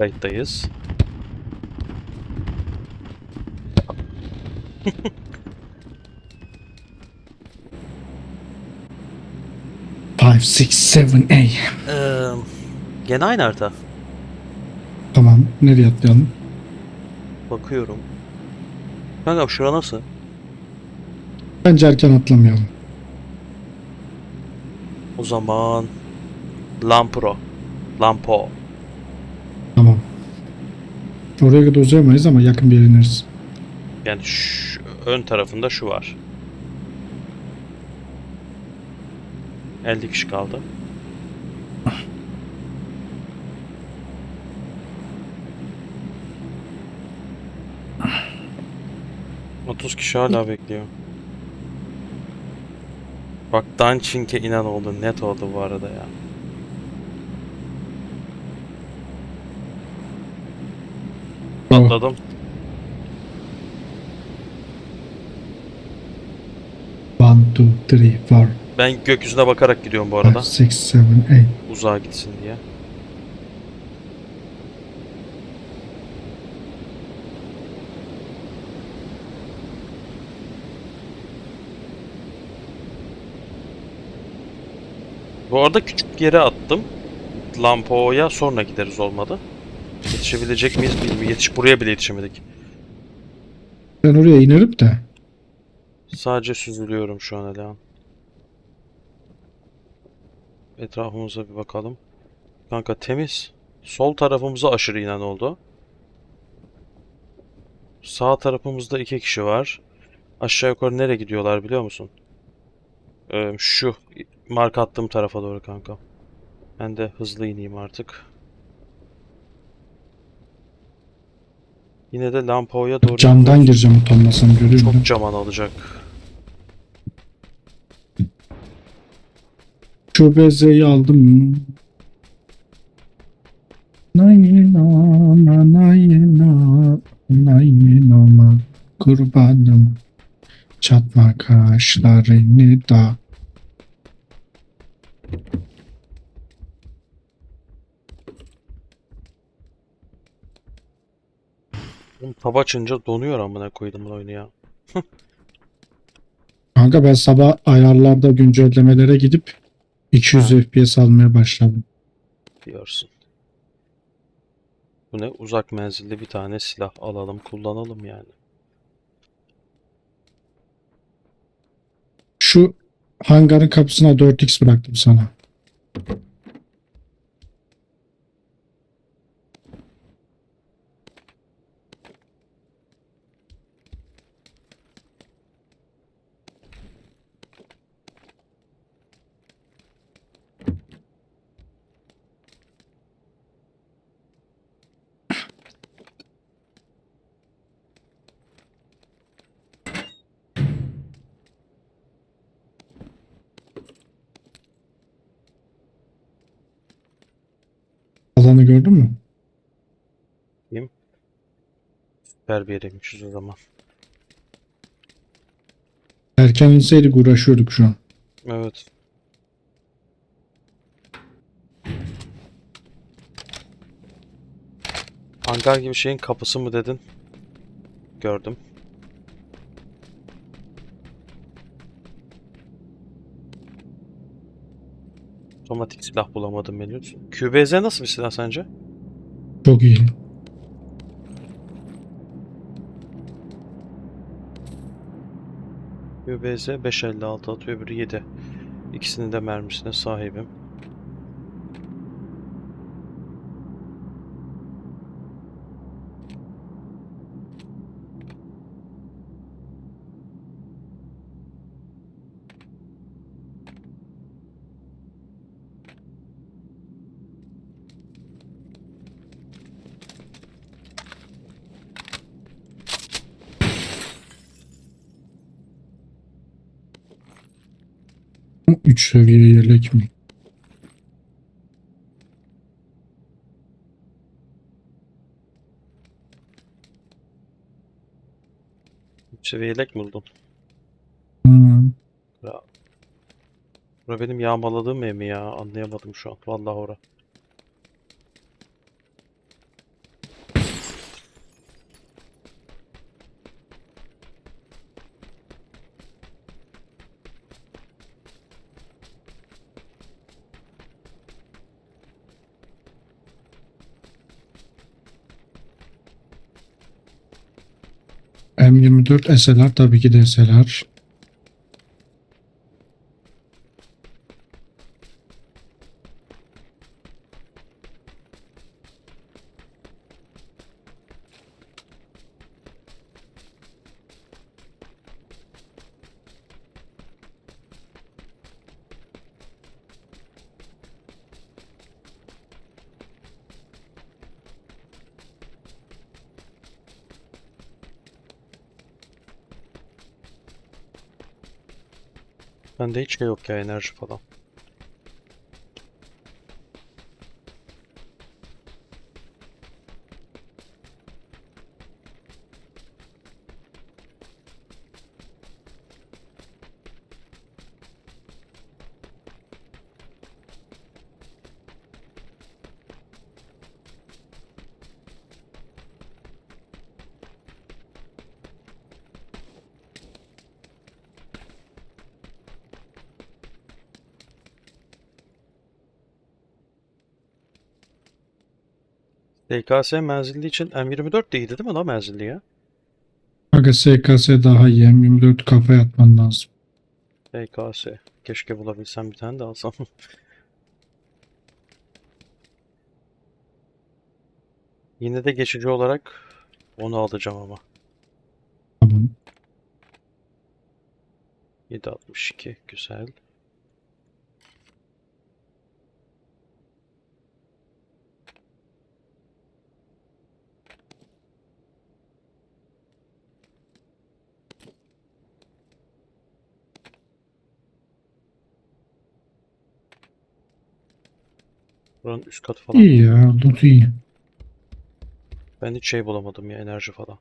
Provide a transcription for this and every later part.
Kayıttayız. Five, six, seven, eight. Ee, gene aynı harita. Tamam. Nereye atlayalım? Bakıyorum. Kanka şura nasıl? Bence erken atlamayalım. O zaman Lampro. Lampo. Tamam. Oraya kadar uzayamayız ama yakın bir yere ineriz. Yani şu, ön tarafında şu var. 50 kişi kaldı. Otuz kişi hala bekliyor. Bak Dançink'e inan oldu. Net oldu bu arada ya. Atladım. One, two, three, four, Ben gökyüzüne bakarak gidiyorum bu five, arada. six, seven, eight. Uzağa gitsin diye. Bu arada küçük yere attım. Lampo'ya sonra gideriz olmadı. Yetişebilecek miyiz bilmiyorum. Yetiş buraya bile yetişemedik. Ben oraya inerim de. Sadece süzülüyorum şu an Elehan. Etrafımıza bir bakalım. Kanka temiz. Sol tarafımıza aşırı inen oldu. Sağ tarafımızda iki kişi var. Aşağı yukarı nereye gidiyorlar biliyor musun? Ee, şu marka attığım tarafa doğru kanka. Ben de hızlı ineyim artık. Yine de Lampo'ya doğru Camdan gireceğim utanmasam musun? Çok zaman alacak. Şu bezeyi aldım. Naynama, naynama, naynama, kurbanım. Çatma kaşlarını da. Oğlum tab açınca donuyor amına koydum bu oyunu ya. Kanka ben sabah ayarlarda güncellemelere gidip 200 Ha. FPS almaya başladım. diyorsun. Bu ne? Uzak menzilli bir tane silah alalım, kullanalım yani. Şu hangarın kapısına 4x bıraktım sana. Alanı gördün mü? Süper bir yereymişiz o zaman. Erken inseydik uğraşıyorduk şu an. Evet. Hangar gibi şeyin kapısı mı dedin? Gördüm. Otomatik silah bulamadım henüz. QBZ nasıl bir silah sence? Çok iyi. QBZ 556 atıyor, öbürü 7. İkisinin de mermisine sahibim. Seviye yelek mi? Seviye yelek mi buldun? Hmm. Bura benim yağmaladığım ev mi ya? Anlayamadım şu an. Vallahi ora. M24 SLR tabii ki de. Bende hiç şey yok ya enerji falan. DKS menzilli için M24 de iyiydi değil mi lan menzilli ya? Aga SKS daha iyi. M24 kafaya atman lazım. DKS. Keşke bulabilsem bir tane de alsam. Yine de geçici olarak onu alacağım ama. Tamam. 762 güzel. Buranın üst katı falan. İyi ya. Loot iyi. Ben hiç şey bulamadım ya enerji falan.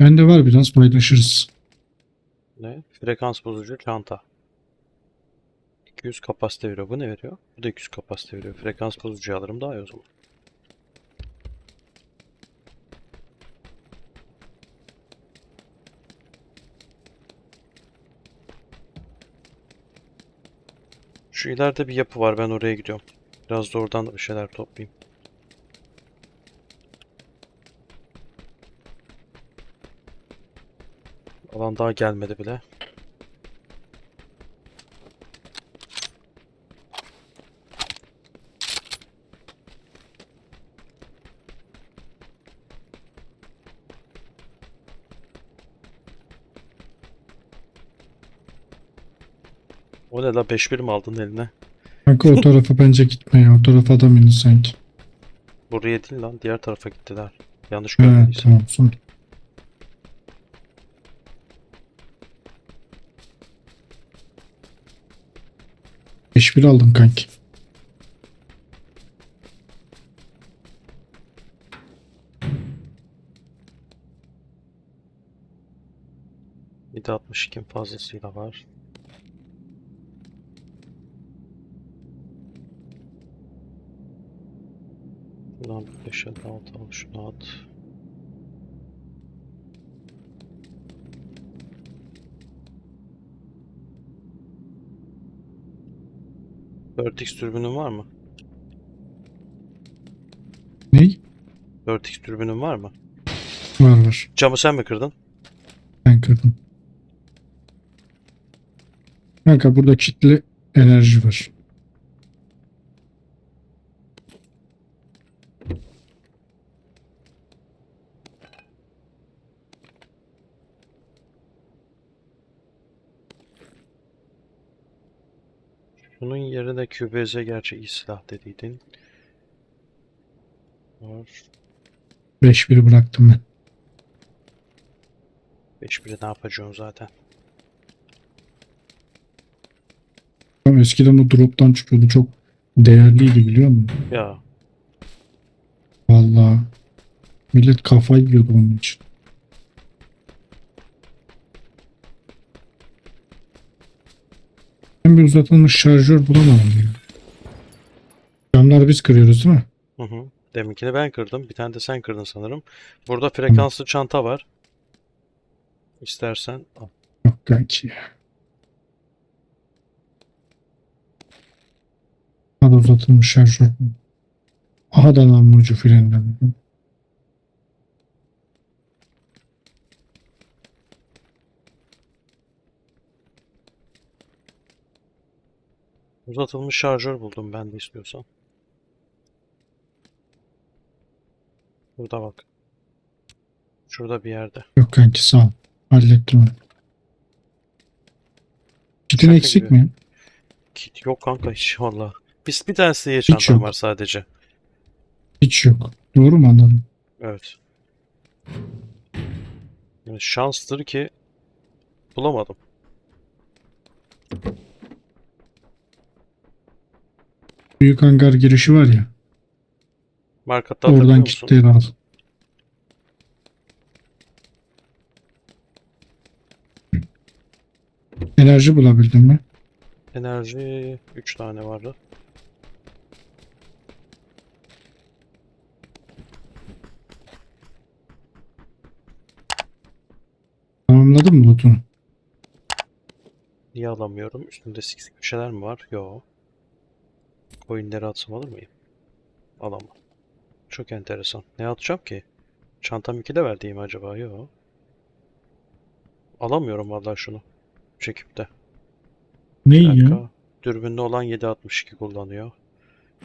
Bende var biraz paylaşırız. Ne? Frekans bozucu çanta. 200 kapasite veriyor. Bu ne veriyor? Bu da 200 kapasite veriyor. Frekans bozucu alırım daha iyi o zaman. Şu ileride bir yapı var. Ben oraya gidiyorum. Biraz da oradan bir şeyler toplayayım. Alan daha gelmedi bile. Ne la 5-1 mi aldın eline? Kanka o tarafa bence gitme ya. O tarafa adam indi sanki. Buraya değil lan diğer tarafa gittiler. Yanlış görmediysem. tamam son. Beş bir aldım kanki. Bir de 62 fazlasıyla var. Şuradan 5 6 al şunu at. Vertex türbünün var mı? Ney? Vertex türbünün var mı? Var var. Camı sen mi kırdın? Ben kırdım. Kanka burada kitle enerji var. Bunun yerine QBZ gerçi iyi silah dediydin. Var. 5-1 bıraktım ben. 5-1'i ne yapacağım zaten. Eskiden o drop'tan çıkıyordu. Çok değerliydi biliyor musun? Ya Vallahi. Millet kafayı yiyordu onun için. Ben bir uzatılmış şarjör bulamadım ya. Camları biz kırıyoruz değil mi? Hı hı. Deminkini ben kırdım. Bir tane de sen kırdın sanırım. Burada frekanslı çanta var. İstersen al. Yok kanki ya. Hadi uzatılmış şarjör. Aha da lan ucu frenden. Uzatılmış şarjör buldum ben de istiyorsan. Burada bak. Şurada bir yerde. Yok kanki sağ ol. Hallettim onu. Kitin Şaka eksik gibi. mi? Kit yok kanka hiç valla. Biz bir tane Hiç çantam yok. var sadece. Hiç yok. Doğru mu anladım? Evet. Yani şanstır ki bulamadım. Büyük hangar girişi var ya. Markatta Oradan kitleri al. Enerji bulabildin mi? Enerji 3 tane vardı. Tamamladın mı lootunu? Niye alamıyorum? Üstünde sikik bir şeyler mi var? Yo. Coinleri atsam alır mıyım? Alamam. Çok enteresan. Ne atacağım ki? Çantam 2'de verdiğim acaba? Yo. Alamıyorum vallahi şunu. Çekip de. Ne ya? Dürbünlü olan 7.62 kullanıyor.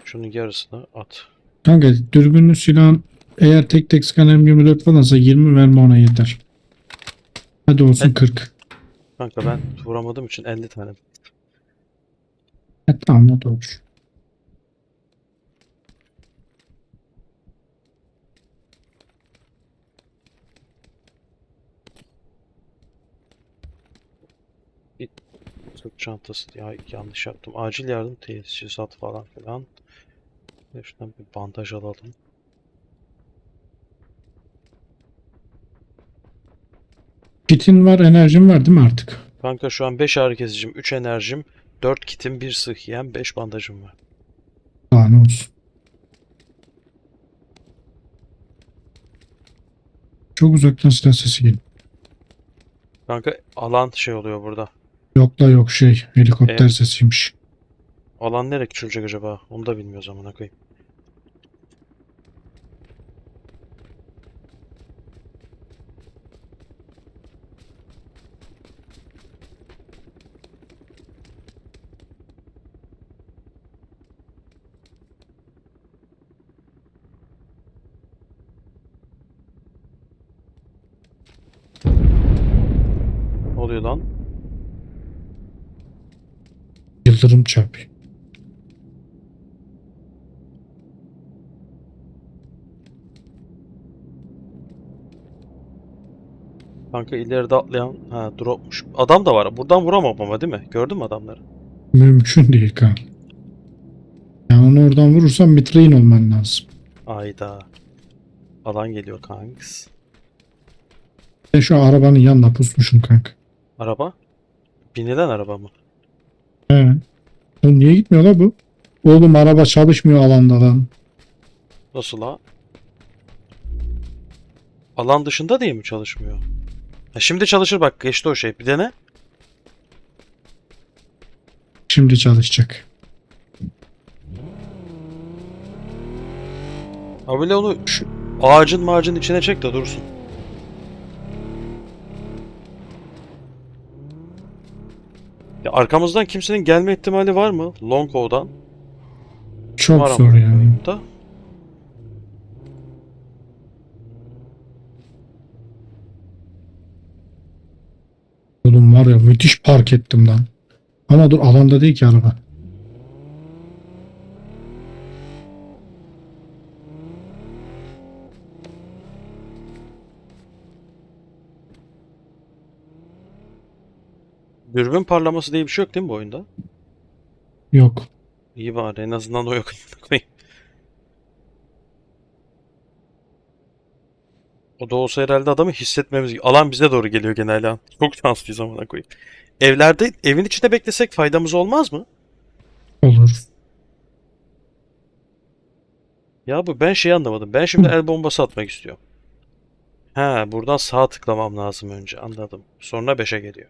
Şunun yarısını at. Kanka dürbünlü silahın eğer tek tek sıkan M24 falansa 20 verme ona yeter. Hadi olsun Evet. 40. Kanka ben vuramadığım için 50 tane. Ha, tamam o da olur. Sırt çantası ya yanlış yaptım. Acil yardım teçhizat falan filan. Şuradan bir bandaj alalım. Kitin var enerjin var değil mi artık? Kanka şu an 5 ağrı kesicim, 3 enerjim, 4 kitim, 1 sıhhiyem, 5 bandajım var. Daha ne olsun. Çok uzaktan silah sesi geliyor. Kanka alan şey oluyor burada. Yok da yok şey helikopter Evet. sesiymiş. Alan nereye küçülecek acaba? Onu da bilmiyoruz amına koyayım. Ne oluyor lan? Yıldırım çarpıyor. Kanka ileride atlayan ha dropmuş. Adam da var. Buradan vuramam ama değil mi? Gördün mü adamları? Mümkün değil kanka. Yani onu oradan vurursan mitrein olman lazım. Ayda. Alan geliyor kanks. Ben şu arabanın yanına pusmuşum kanka. Araba? Binilen araba mı? He. Oğlum niye gitmiyor la bu? Oğlum araba çalışmıyor alanda lan. Nasıl la? Alan dışında diye mi çalışmıyor? Ha, şimdi çalışır bak geçti o şey. Bir dene. Şimdi çalışacak. Ha böyle onu şu ağacın mağacın içine çek de dursun. Ya arkamızdan kimsenin gelme ihtimali var mı? Longow'dan. Çok Var zor yani. Da. Oğlum var ya müthiş park ettim lan. Ama dur alanda değil ki araba. Dürbün parlaması diye bir şey yok değil mi bu oyunda? Yok. İyi bari en azından o yok. O da olsa herhalde adamı hissetmemiz Alan bize doğru geliyor genelde. Çok şanslıyız amına koyayım. Evlerde, evin içinde beklesek faydamız olmaz mı? Olur. Ya bu ben şeyi anlamadım. Ben şimdi el bombası atmak istiyorum. Ha, buradan sağa tıklamam lazım önce. Anladım. Sonra 5'e geliyor.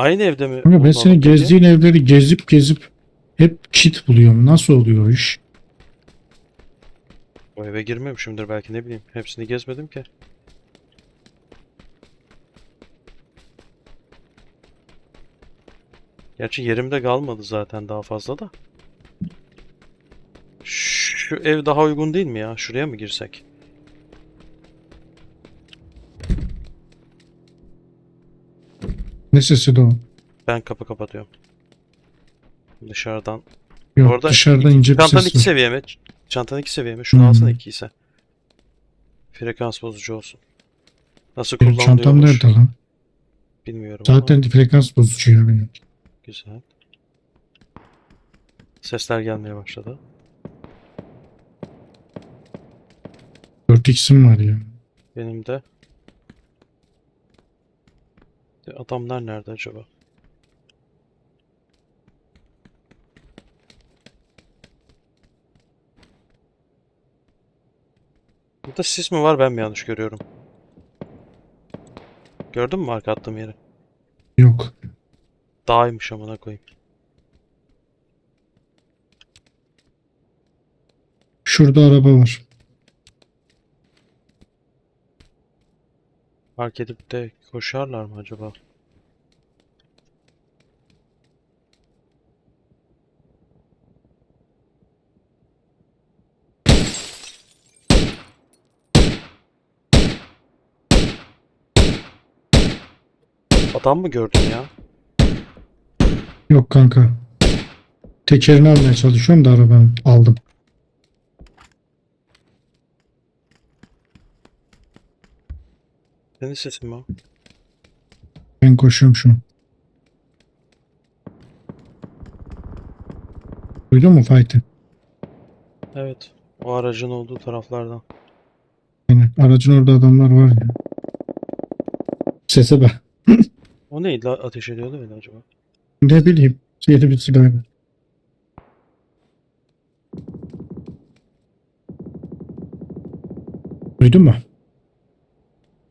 Aynı evde mi? Ama ben senin peki? gezdiğin evleri gezip gezip hep kit buluyorum. Nasıl oluyor o iş? O eve girmemişimdir belki ne bileyim. Hepsini gezmedim ki. Gerçi yerimde kalmadı zaten daha fazla da. Şu ev daha uygun değil mi ya? Şuraya mı girsek? Ne sesi de o? Ben kapı kapatıyorum. Dışarıdan. Yok Orada dışarıdan ince bir Çantanın ses iki var. seviye mi? Çantanın iki seviye mi? Şunu Hmm. alsana iki ise. Frekans bozucu olsun. Nasıl Benim çantam kullanılıyormuş nerede lan? bilmiyorum ama Zaten frekans bozucu ya benim. güzel. Sesler gelmeye başladı. 4x'im var ya. Benim de. De Adamlar nerede acaba? Burada sis mi var ben mi yanlış görüyorum? Gördün mü marka attığım yeri? Yok. Dağymış amına koyayım. Şurada araba var. Fark edip de koşarlar mı acaba? Adam mı gördün ya? Yok kanka. Tekerini almaya çalışıyorum da arabanı aldım. Senin sesin mi o? Ben koşuyorum şu an. Duydun mu fight'ı? Evet. O aracın olduğu taraflardan. Aynen. Aracın orada adamlar var ya. Sese bak. O neydi la ateş ediyordu öyle acaba? Ne bileyim. Yedi bir silah. Duydun mu?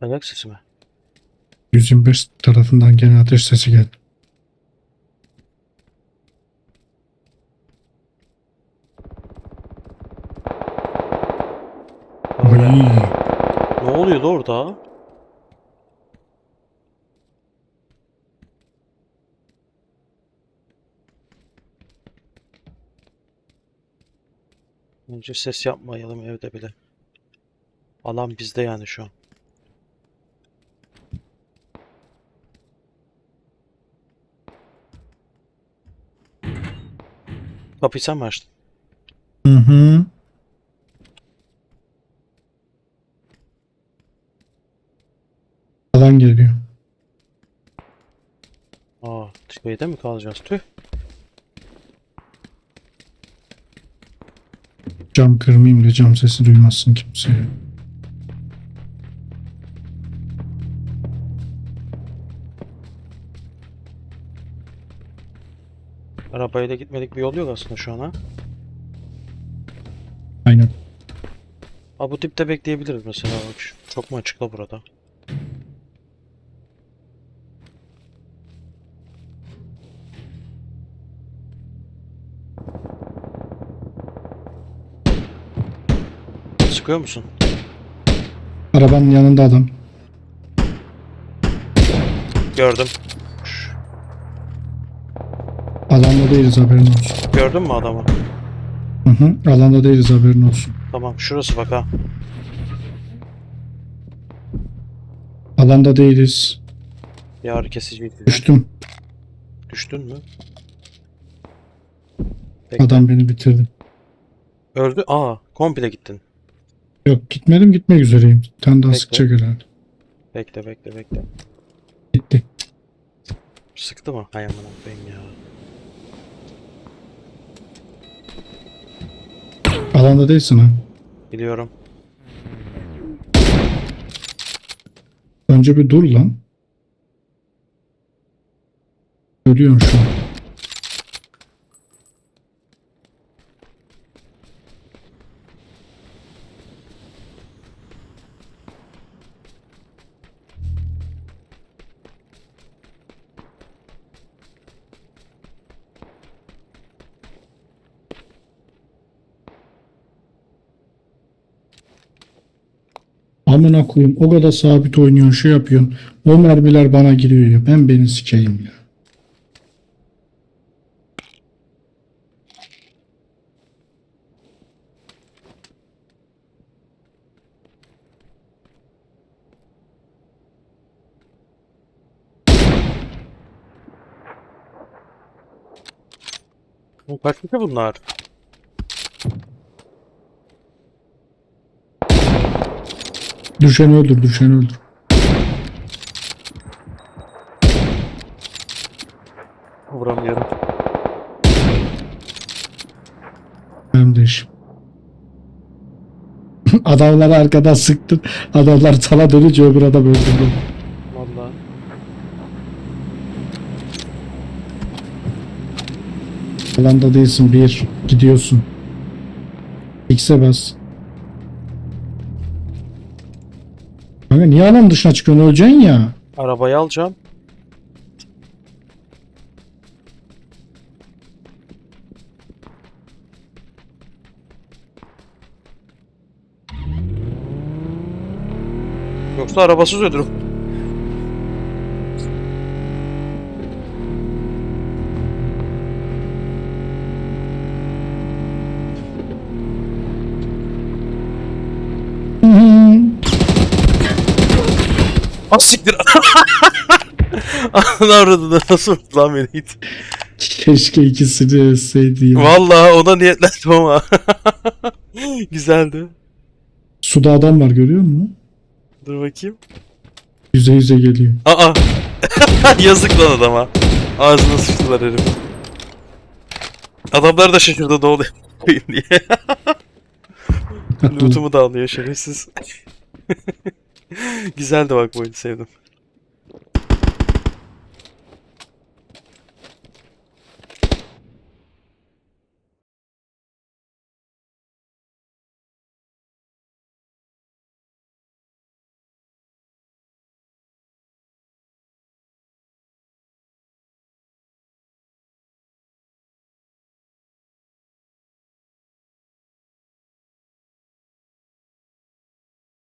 Ayak sesi mi? 125 tarafından gene ateş sesi geldi. Ay, Ne oluyordu orada? Önce ses yapmayalım evde bile. Alan bizde yani şu an. Kapıyı sen mi açtın? Hı hı. Alan geliyor. Aa, şeyde mi kalacağız? Tüh. Cam kırmayayım da cam sesi duymazsın kimse. Arabayla gitmedik bir yol yok aslında şu an ha. Aynen. Aa, bu dipte bekleyebiliriz mesela bak. Çok mu açıkla burada? Sıkıyor musun? Arabanın yanında adam. Gördüm. Alanda değiliz haberin olsun. Gördün mü adamı? Hı hı. Alanda değiliz haberin olsun. Tamam şurası bak ha. Alanda değiliz. Ağrı kesiciydi. lan. Düştüm. Düştün mü? Bekle. Adam beni bitirdi. Öldü. Aa, komple gittin. Yok gitmedim gitmek üzereyim. Bir tane daha Bekle. sıkacak herhalde. Bekle bekle bekle. Gitti. Sıktı mı? Hay amına koyayım ya. Alanda değilsin ha. Biliyorum. Önce bir dur lan. Ölüyorum şu an. Amına koyayım o kadar sabit oynuyorsun şey yapıyorsun. O mermiler bana giriyor ya. Ben beni sikeyim ya. Kaç kişi bunlar? Düşeni öldür, düşeni öldür. Vuramıyorum. Benim de işim. Adamları arkadan sıktın. Adamlar sana dönünce öbür adam öldürdü. Vallahi. Alanda değilsin bir. Gidiyorsun. X'e bas. Kanka niye alan dışına çıkıyorsun? Öleceksin ya. Arabayı alacağım. Yoksa arabasız ölürüm. Az siktir. Ananı avradını nasıl vurdu lan beni it. Keşke ikisini ölseydi ya. Vallahi ona niyetlendim ama. Güzeldi. Suda adam var görüyor musun? Dur bakayım. Yüze yüze geliyor. Aa. Yazık lan adama. Ağzına sıçtılar herif. Adamlar da şaşırdı ne oluyor diye. Lootumu da alıyor şerefsiz. Güzeldi bak bu oyunu sevdim.